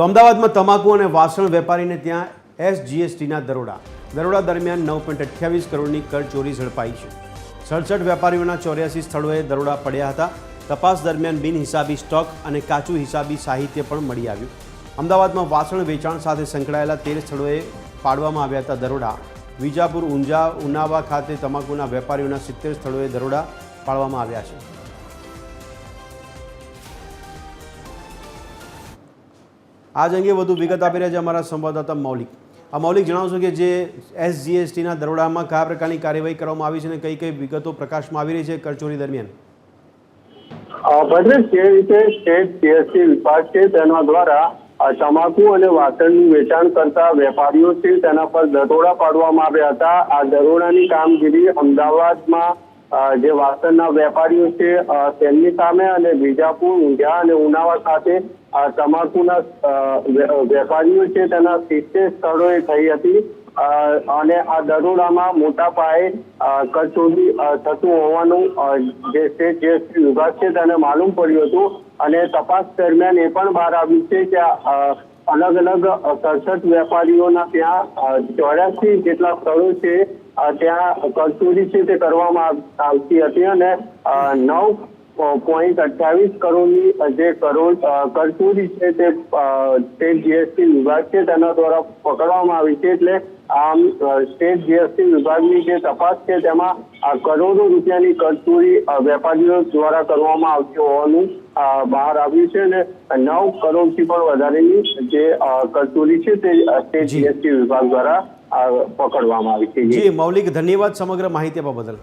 તો અમદાવાદમાં તમાકુ અને વાસણ વેપારીને ત્યાં એસજીએસટીના દરોડા. દરોડા દરમિયાન નવ પોઈન્ટ અઠ્યાવીસ કરોડની કર ચોરી ઝડપાઈ છે. સડસઠ વેપારીઓના ચોર્યાસી સ્થળોએ દરોડા પડ્યા હતા. તપાસ દરમિયાન બિનહિસાબી સ્ટોક અને કાચું હિસાબી સાહિત્ય પણ મળી આવ્યું. અમદાવાદમાં વાસણ વેચાણ સાથે સંકળાયેલા તેર સ્થળોએ પાડવામાં આવ્યા હતા દરોડા. વિજાપુર, ઊંઝા, ઉનાવા ખાતે તમાકુના વેપારીઓના સિત્તેર સ્થળોએ દરોડા પાડવામાં આવ્યા છે. આજ અંગે વધુ વિગત આપી રહ્યા છે અમારા સંવાદદાતા મૌલિક. આ મૌલિક, જણાવશો કે જે એસજીએસટીના દરોડામાં કયા પ્રકારની કાર્યવાહી કરવામાં આવી છે અને કઈ કઈ વિગતો પ્રકાશમાં આવી રહી છે કરચોરી દરમિયાન? ભદ્રેશ જે રીતે સ્ટેટ જીએસટી વિભાગ છે તેના દ્વારા તમાકુ અને વાસણનું વેચાણ કરતા વેપારીઓ છે તેના પર દરોડા પાડવામાં આવ્યા હતા. આ દરોડાની કામગીરી અમદાવાદમાં જે વાસણના વેપારીઓ છે તેમની સામે અને બીજાપુર ઊંઝા અને ઉનાવા સાથે તમાકુના વેપારીઓ છે તેના સિત્તેર સ્થળોએ થઈ હતી. અને આ દરોડામાં મોટા પાયે અ, કરચોરી થતું હોવાનું જે સ્ટેટ જીએસટી વિભાગ છે તેને માલુમ પડ્યું હતું. અને તપાસ દરમિયાન એ પણ બહાર આવ્યું છે કે અલગ અલગ સડસઠ વેપારીઓના ત્યાં ચોર્યાસી જેટલા સ્થળો છે ત્યાં કરચોરી છે તે કરવામાં આવતી હતી અને નવ પોઈન્ટ અઠ્યાવીસ કરોડની જે કરોડ કરચોરી છે તે સ્ટેટ જીએસટી વિભાગ છે તેના દ્વારા પકડવામાં આવી છે એટલે આમ સ્ટેટ જીએસટી વિભાગની જે તપાસ છે તેમાં કરોડો રૂપિયાની કરચોરી વેપારીઓ દ્વારા કરવામાં આવતી હોવાનું બહાર આવ્યું છે અને નવ કરોડથી પણ વધારેની જે કરચોરી છે તે સ્ટેટ જીએસટી વિભાગ દ્વારા પકડવામાં આવી છે. જી મૌલિક ધન્યવાદ સમગ્ર માહિતી બદલ.